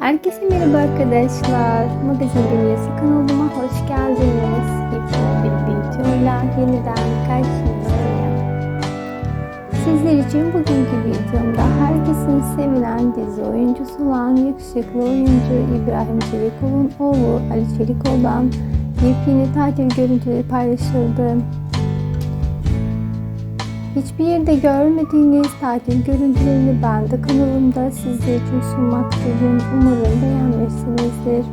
Herkese merhaba arkadaşlar. Magazin Dünyası kanalıma hoş geldiniz. Yepyeni bir videoyla yeniden karşınızdayım. Sizler için bugünkü videomda herkesin sevilen dizi oyuncusu olan yakışıklı oyuncu İbrahim Çelikol'un oğlu Ali Çelikol'dan yepyeni tatil görüntüleri paylaşıldı. Hiçbir yerde görmediğiniz tatil görüntülerini ben de kanalımda sizler için sunmaktayım. Umarım beğenmişsinizdir.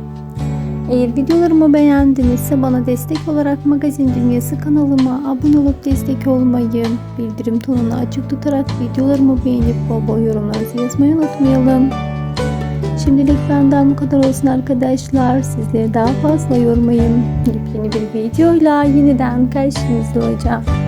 Eğer videolarımı beğendinizse bana destek olarak Magazin Dünyası kanalıma abone olup destek olmayı, bildirim tonunu açık tutarak videolarımı beğenip bol bol yorumlarınızı yazmayı unutmayalım. Şimdilik benden bu kadar olsun arkadaşlar. Sizleri daha fazla yormayın. Yepyeni bir videoyla yeniden karşınızda olacağım.